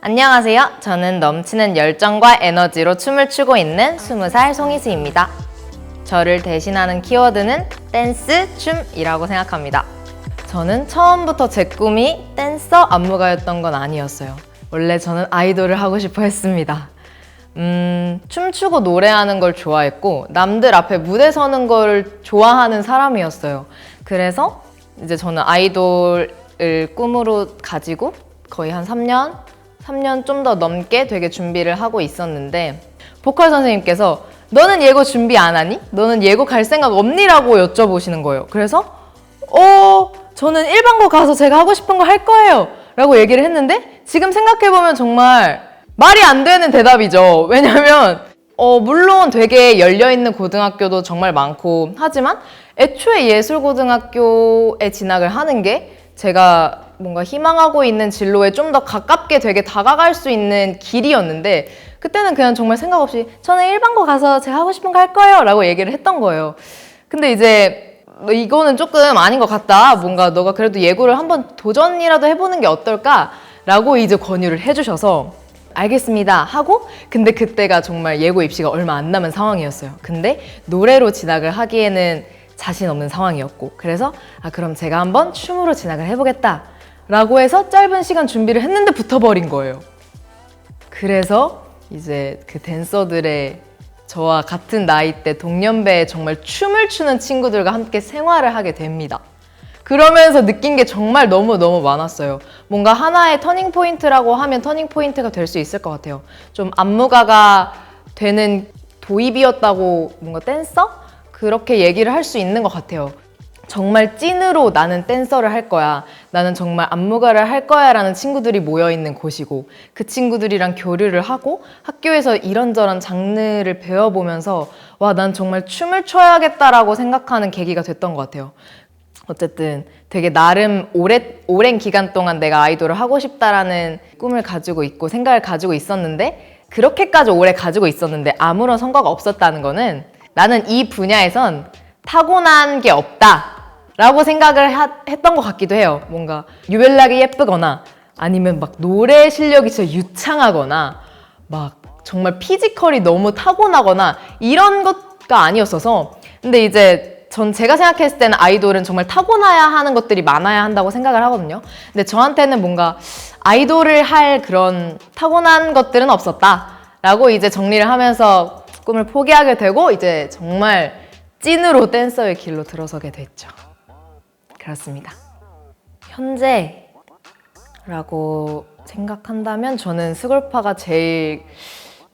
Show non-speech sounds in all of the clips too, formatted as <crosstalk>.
안녕하세요. 저는 넘치는 열정과 에너지로 춤을 추고 있는 20살 송이수입니다. 저를 대신하는 키워드는 댄스, 춤이라고 생각합니다. 저는 처음부터 제 꿈이 댄서 안무가였던 건 아니었어요. 원래 저는 아이돌을 하고 싶어 했습니다. 음, 춤추고 노래하는 걸 좋아했고, 남들 앞에 무대 서는 걸 좋아하는 사람이었어요. 그래서 이제 저는 아이돌을 꿈으로 가지고 거의 한 3년, 3년 좀 더 넘게 되게 준비를 하고 있었는데, 보컬 선생님께서 너는 예고 준비 안 하니? 너는 예고 갈 생각 없니?라고 여쭤보시는 거예요. 그래서 어, 저는 일반고 가서 제가 하고 싶은 거 할 거예요. 라고 얘기를 했는데, 지금 생각해 보면 정말 말이 안 되는 대답이죠. 왜냐면, 어, 물론 되게 열려있는 고등학교도 정말 많고, 하지만 애초에 예술고등학교에 진학을 하는 게 제가 뭔가 희망하고 있는 진로에 좀 더 가깝게 되게 다가갈 수 있는 길이었는데, 그때는 그냥 정말 생각 없이 저는 일반고 가서 제가 하고 싶은 거 할 거예요. 라고 얘기를 했던 거예요. 근데 이제 너 이거는 조금 아닌 것 같다. 뭔가 너가 그래도 예고를 한번 도전이라도 해보는 게 어떨까? 라고 이제 권유를 해주셔서 알겠습니다 하고 근데 그때가 정말 예고 입시가 얼마 안 남은 상황이었어요. 근데 노래로 진학을 하기에는 자신 없는 상황이었고 그래서 아 그럼 제가 한번 춤으로 진학을 해보겠다 라고 해서 짧은 시간 준비를 했는데 붙어버린 거예요. 그래서 이제 그 댄서들의 저와 같은 나이 대 동년배의 정말 춤을 추는 친구들과 함께 생활을 하게 됩니다. 그러면서 느낀 게 정말 너무너무 많았어요. 뭔가 하나의 터닝 포인트라고 하면 터닝 포인트가 될 수 있을 것 같아요. 좀 안무가가 되는 도입이었다고 뭔가 댄서? 그렇게 얘기를 할 수 있는 것 같아요. 정말 찐으로 나는 댄서를 할 거야. 나는 정말 안무가를 할 거야. 라는 친구들이 모여있는 곳이고, 그 친구들이랑 교류를 하고, 학교에서 이런저런 장르를 배워보면서, 와, 난 정말 춤을 춰야겠다라고 생각하는 계기가 됐던 것 같아요. 어쨌든 되게 나름 오래, 오랜 기간 동안 내가 아이돌을 하고 싶다라는 꿈을 가지고 있고 생각을 가지고 있었는데 그렇게까지 오래 가지고 있었는데 아무런 성과가 없었다는 거는 나는 이 분야에선 타고난 게 없다 라고 생각을 하- 했던 것 같기도 해요. 뭔가 유별나게 예쁘거나 아니면 막 노래 실력이 진짜 유창하거나 막 정말 피지컬이 너무 타고나거나 이런 것가 아니었어서 근데 이제 전 제가 생각했을 때는 아이돌은 정말 타고나야 하는 것들이 많아야 한다고 생각을 하거든요. 근데 저한테는 뭔가 아이돌을 할 그런 타고난 것들은 없었다 라고 이제 정리를 하면서 꿈을 포기하게 되고 이제 정말 찐으로 댄서의 길로 들어서게 됐죠. 그렇습니다. 현재라고 생각한다면 저는 스골파가 제일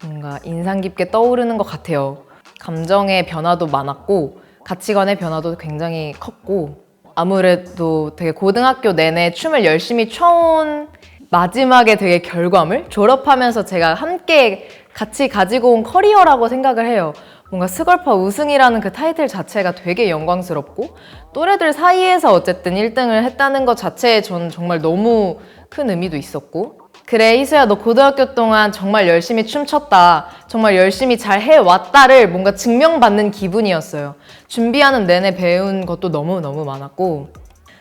뭔가 인상 깊게 떠오르는 것 같아요. 감정의 변화도 많았고 가치관의 변화도 굉장히 컸고 아무래도 되게 고등학교 내내 춤을 열심히 춰온 마지막에 되게 결과물 졸업하면서 제가 함께 같이 가지고 온 커리어라고 생각을 해요. 뭔가 스걸파 우승이라는 그 타이틀 자체가 되게 영광스럽고 또래들 사이에서 어쨌든 1등을 했다는 것 자체에 저는 정말 너무 큰 의미도 있었고 그래 희수야 너 고등학교 동안 정말 열심히 춤췄다. 정말 열심히 잘 해왔다를 뭔가 증명받는 기분이었어요. 준비하는 내내 배운 것도 너무너무 많았고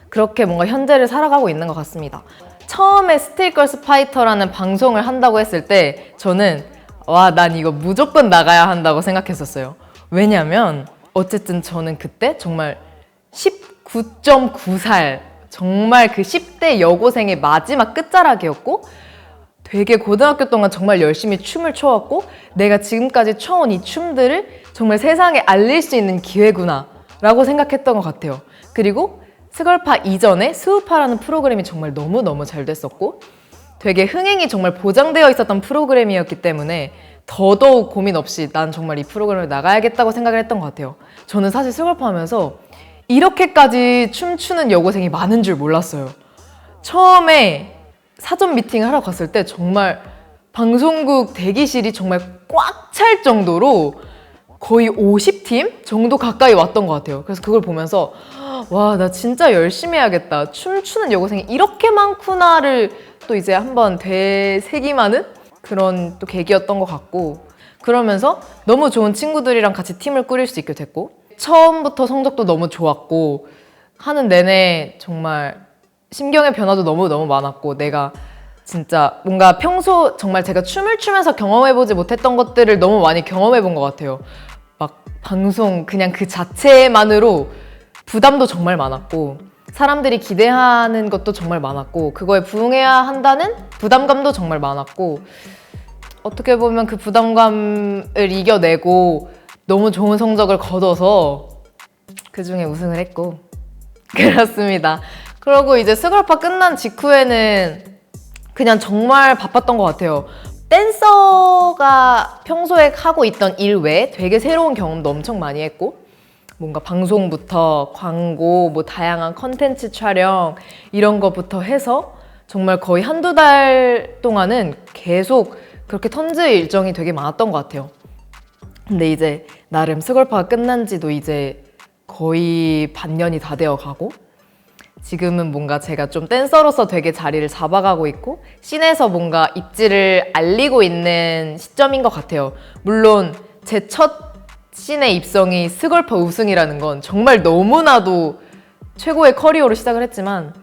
그렇게 뭔가 현재를 살아가고 있는 것 같습니다. 처음에 스틸걸스 파이터라는 방송을 한다고 했을 때 저는 와 난 이거 무조건 나가야 한다고 생각했었어요. 왜냐면 어쨌든 저는 그때 정말 19.9살 정말 그 10대 여고생의 마지막 끝자락이었고 되게 고등학교 동안 정말 열심히 춤을 춰왔고 내가 지금까지 춰온 이 춤들을 정말 세상에 알릴 수 있는 기회구나 라고 생각했던 것 같아요. 그리고 스걸파 이전에 스우파라는 프로그램이 정말 너무너무 잘 됐었고 되게 흥행이 정말 보장되어 있었던 프로그램이었기 때문에 더더욱 고민 없이 난 정말 이 프로그램을 나가야겠다고 생각을 했던 것 같아요. 저는 사실 스걸파 하면서 이렇게까지 춤추는 여고생이 많은 줄 몰랐어요. 처음에 사전 미팅 하러 갔을 때 정말 방송국 대기실이 정말 꽉 찰 정도로 거의 50팀 정도 가까이 왔던 것 같아요. 그래서 그걸 보면서 와, 나 진짜 열심히 해야겠다. 춤추는 여고생이 이렇게 많구나를 또 이제 한번 되새김하는 그런 또 계기였던 것 같고 그러면서 너무 좋은 친구들이랑 같이 팀을 꾸릴 수 있게 됐고 처음부터 성적도 너무 좋았고 하는 내내 정말 심경의 변화도 너무너무 많았고 내가 진짜 뭔가 평소 정말 제가 춤을 추면서 경험해보지 못했던 것들을 너무 많이 경험해본 것 같아요. 막 방송 그냥 그 자체만으로 부담도 정말 많았고 사람들이 기대하는 것도 정말 많았고 그거에 부응해야 한다는 부담감도 정말 많았고 어떻게 보면 그 부담감을 이겨내고 너무 좋은 성적을 거둬서 그 중에 우승을 했고 <laughs> 그렇습니다. 그리고 이제 스걸파 끝난 직후에는 그냥 정말 바빴던 것 같아요. 댄서가 평소에 하고 있던 일 외에 되게 새로운 경험도 엄청 많이 했고 뭔가 방송부터 광고, 뭐 다양한 컨텐츠 촬영 이런 거부터 해서 정말 거의 한두 달 동안은 계속 그렇게 턴즈 일정이 되게 많았던 것 같아요. 근데 이제 나름 스걸파가 끝난 지도 이제 거의 반년이 다 되어 가고 지금은 뭔가 제가 좀 댄서로서 되게 자리를 잡아가고 있고 씬에서 뭔가 입지를 알리고 있는 시점인 것 같아요. 물론 제 첫 씬의 입성이 스걸파 우승이라는 건 정말 너무나도 최고의 커리어로 시작을 했지만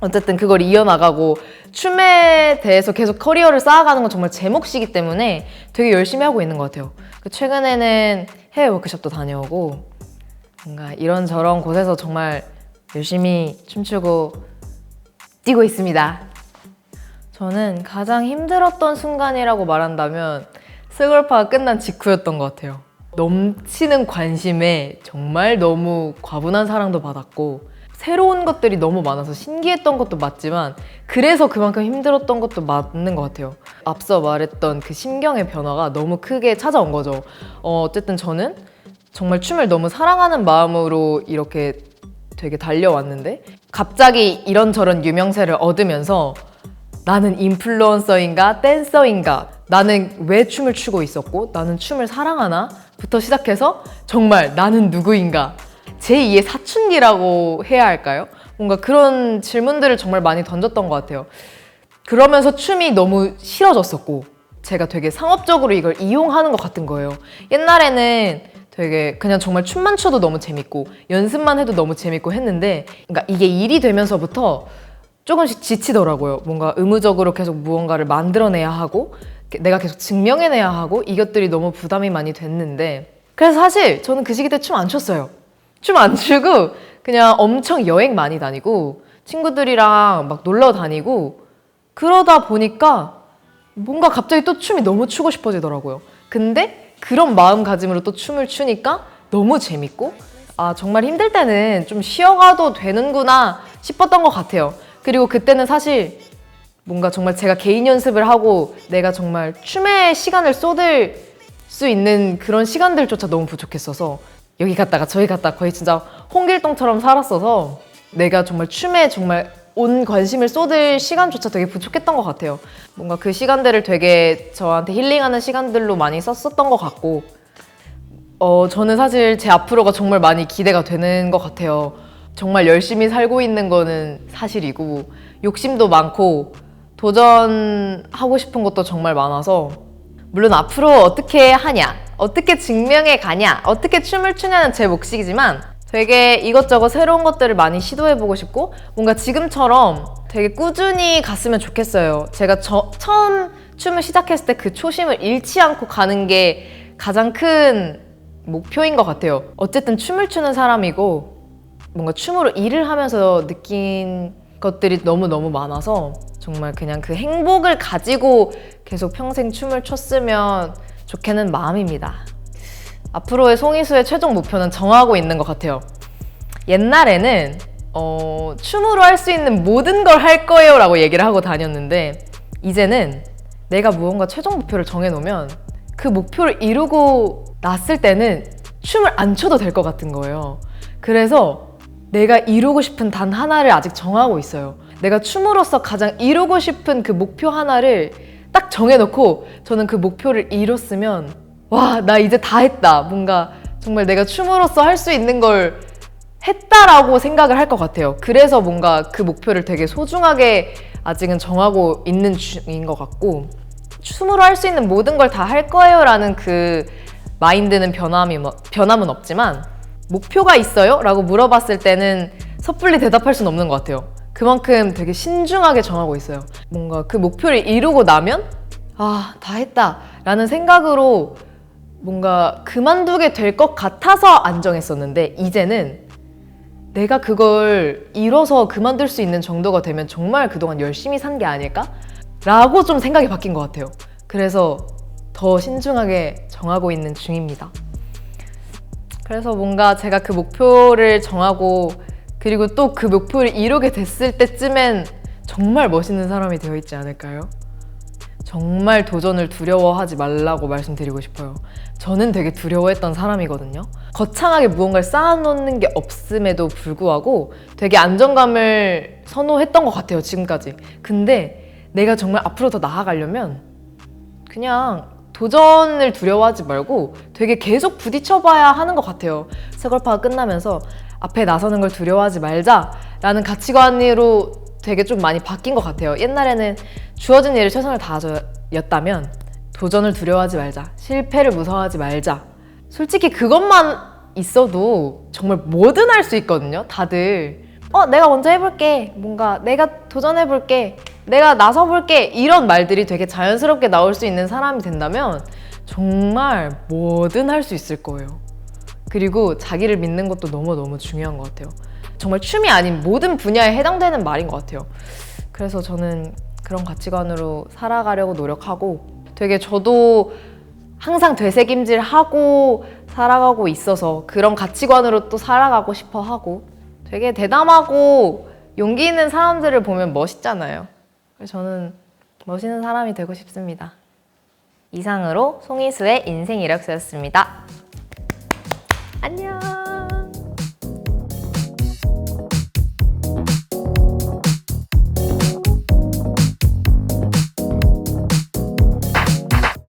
어쨌든 그걸 이어나가고 춤에 대해서 계속 커리어를 쌓아가는 건 정말 제 몫이기 때문에 되게 열심히 하고 있는 것 같아요. 그 최근에는 해외 워크숍도 다녀오고 뭔가 이런저런 곳에서 정말 열심히 춤추고 뛰고 있습니다. 저는 가장 힘들었던 순간이라고 말한다면 스걸파가 끝난 직후였던 것 같아요. 넘치는 관심에 정말 너무 과분한 사랑도 받았고 새로운 것들이 너무 많아서 신기했던 것도 맞지만 그래서 그만큼 힘들었던 것도 맞는 것 같아요. 앞서 말했던 그 심경의 변화가 너무 크게 찾아온 거죠. 어, 어쨌든 저는 정말 춤을 너무 사랑하는 마음으로 이렇게 되게 달려왔는데 갑자기 이런저런 유명세를 얻으면서 나는 인플루언서인가 댄서인가 나는 왜 춤을 추고 있었고 나는 춤을 사랑하나 부터 시작해서 정말 나는 누구인가 제2의 사춘기라고 해야 할까요? 뭔가 그런 질문들을 정말 많이 던졌던 것 같아요. 그러면서 춤이 너무 싫어졌었고 제가 되게 상업적으로 이걸 이용하는 것 같은 거예요. 옛날에는 되게 그냥 정말 춤만 춰도 너무 재밌고 연습만 해도 너무 재밌고 했는데 그러니까 이게 일이 되면서부터 조금씩 지치더라고요. 뭔가 의무적으로 계속 무언가를 만들어내야 하고 내가 계속 증명해내야 하고 이것들이 너무 부담이 많이 됐는데 그래서 사실 저는 그 시기 때 춤 안 췄어요. 춤 안 추고 그냥 엄청 여행 많이 다니고 친구들이랑 막 놀러 다니고 그러다 보니까 뭔가 갑자기 또 춤이 너무 추고 싶어지더라고요. 근데 그런 마음가짐으로 또 춤을 추니까 너무 재밌고 아 정말 힘들 때는 좀 쉬어가도 되는구나 싶었던 것 같아요. 그리고 그때는 사실 뭔가 정말 제가 개인 연습을 하고 내가 정말 춤에 시간을 쏟을 수 있는 그런 시간들조차 너무 부족했어서 여기 갔다가 저기 갔다가 거의 진짜 홍길동처럼 살았어서 내가 정말 춤에 정말 온 관심을 쏟을 시간조차 되게 부족했던 것 같아요. 뭔가 그 시간들을 되게 저한테 힐링하는 시간들로 많이 썼었던 것 같고, 어, 저는 사실 제 앞으로가 정말 많이 기대가 되는 것 같아요. 정말 열심히 살고 있는 거는 사실이고, 욕심도 많고, 도전하고 싶은 것도 정말 많아서, 물론 앞으로 어떻게 하냐, 어떻게 증명해 가냐, 어떻게 춤을 추냐는 제 몫이지만, 되게 이것저것 새로운 것들을 많이 시도해보고 싶고 뭔가 지금처럼 되게 꾸준히 갔으면 좋겠어요. 제가 저, 처음 춤을 시작했을 때 그 초심을 잃지 않고 가는 게 가장 큰 목표인 것 같아요. 어쨌든 춤을 추는 사람이고 뭔가 춤으로 일을 하면서 느낀 것들이 너무너무 많아서 정말 그냥 그 행복을 가지고 계속 평생 춤을 췄으면 좋겠는 마음입니다. 앞으로의 송이수의 최종 목표는 정하고 있는 것 같아요. 옛날에는 어, 춤으로 할 수 있는 모든 걸 할 거예요 라고 얘기를 하고 다녔는데 이제는 내가 무언가 최종 목표를 정해놓으면 그 목표를 이루고 났을 때는 춤을 안 춰도 될 것 같은 거예요. 그래서 내가 이루고 싶은 단 하나를 아직 정하고 있어요. 내가 춤으로서 가장 이루고 싶은 그 목표 하나를 딱 정해놓고 저는 그 목표를 이뤘으면 와, 나 이제 다 했다. 뭔가 정말 내가 춤으로써 할 수 있는 걸 했다라고 생각을 할 것 같아요. 그래서 뭔가 그 목표를 되게 소중하게 아직은 정하고 있는 중인 것 같고, 춤으로 할 수 있는 모든 걸 다 할 거예요 라는 그 마인드는 변함이, 뭐, 변함은 없지만, 목표가 있어요? 라고 물어봤을 때는 섣불리 대답할 수는 없는 것 같아요. 그만큼 되게 신중하게 정하고 있어요. 뭔가 그 목표를 이루고 나면 아, 다 했다. 라는 생각으로 뭔가 그만두게 될 것 같아서 안 정했었는데 이제는 내가 그걸 이뤄서 그만둘 수 있는 정도가 되면 정말 그동안 열심히 산 게 아닐까? 라고 좀 생각이 바뀐 것 같아요. 그래서 더 신중하게 정하고 있는 중입니다. 그래서 뭔가 제가 그 목표를 정하고 그리고 또 그 목표를 이루게 됐을 때쯤엔 정말 멋있는 사람이 되어 있지 않을까요? 정말 도전을 두려워하지 말라고 말씀드리고 싶어요. 저는 되게 두려워했던 사람이거든요. 거창하게 무언가를 쌓아놓는 게 없음에도 불구하고 되게 안정감을 선호했던 것 같아요, 지금까지. 근데 내가 정말 앞으로 더 나아가려면 그냥 도전을 두려워하지 말고 되게 계속 부딪혀봐야 하는 것 같아요. 세골파가 끝나면서 앞에 나서는 걸 두려워하지 말자라는 가치관으로 되게 좀 많이 바뀐 것 같아요. 옛날에는 주어진 일에 최선을 다하였다면 도전을 두려워하지 말자, 실패를 무서워하지 말자. 솔직히 그것만 있어도 정말 뭐든 할 수 있거든요. 다들 어 내가 먼저 해볼게, 뭔가 내가 도전해볼게, 내가 나서볼게 이런 말들이 되게 자연스럽게 나올 수 있는 사람이 된다면 정말 뭐든 할 수 있을 거예요. 그리고 자기를 믿는 것도 너무너무 중요한 것 같아요. 정말 춤이 아닌 모든 분야에 해당되는 말인 것 같아요. 그래서 저는 그런 가치관으로 살아가려고 노력하고 되게 저도 항상 되새김질 하고 살아가고 있어서 그런 가치관으로 또 살아가고 싶어 하고 되게 대담하고 용기 있는 사람들을 보면 멋있잖아요. 그래서 저는 멋있는 사람이 되고 싶습니다. 이상으로 송이수의 인생 이력서였습니다. 안녕.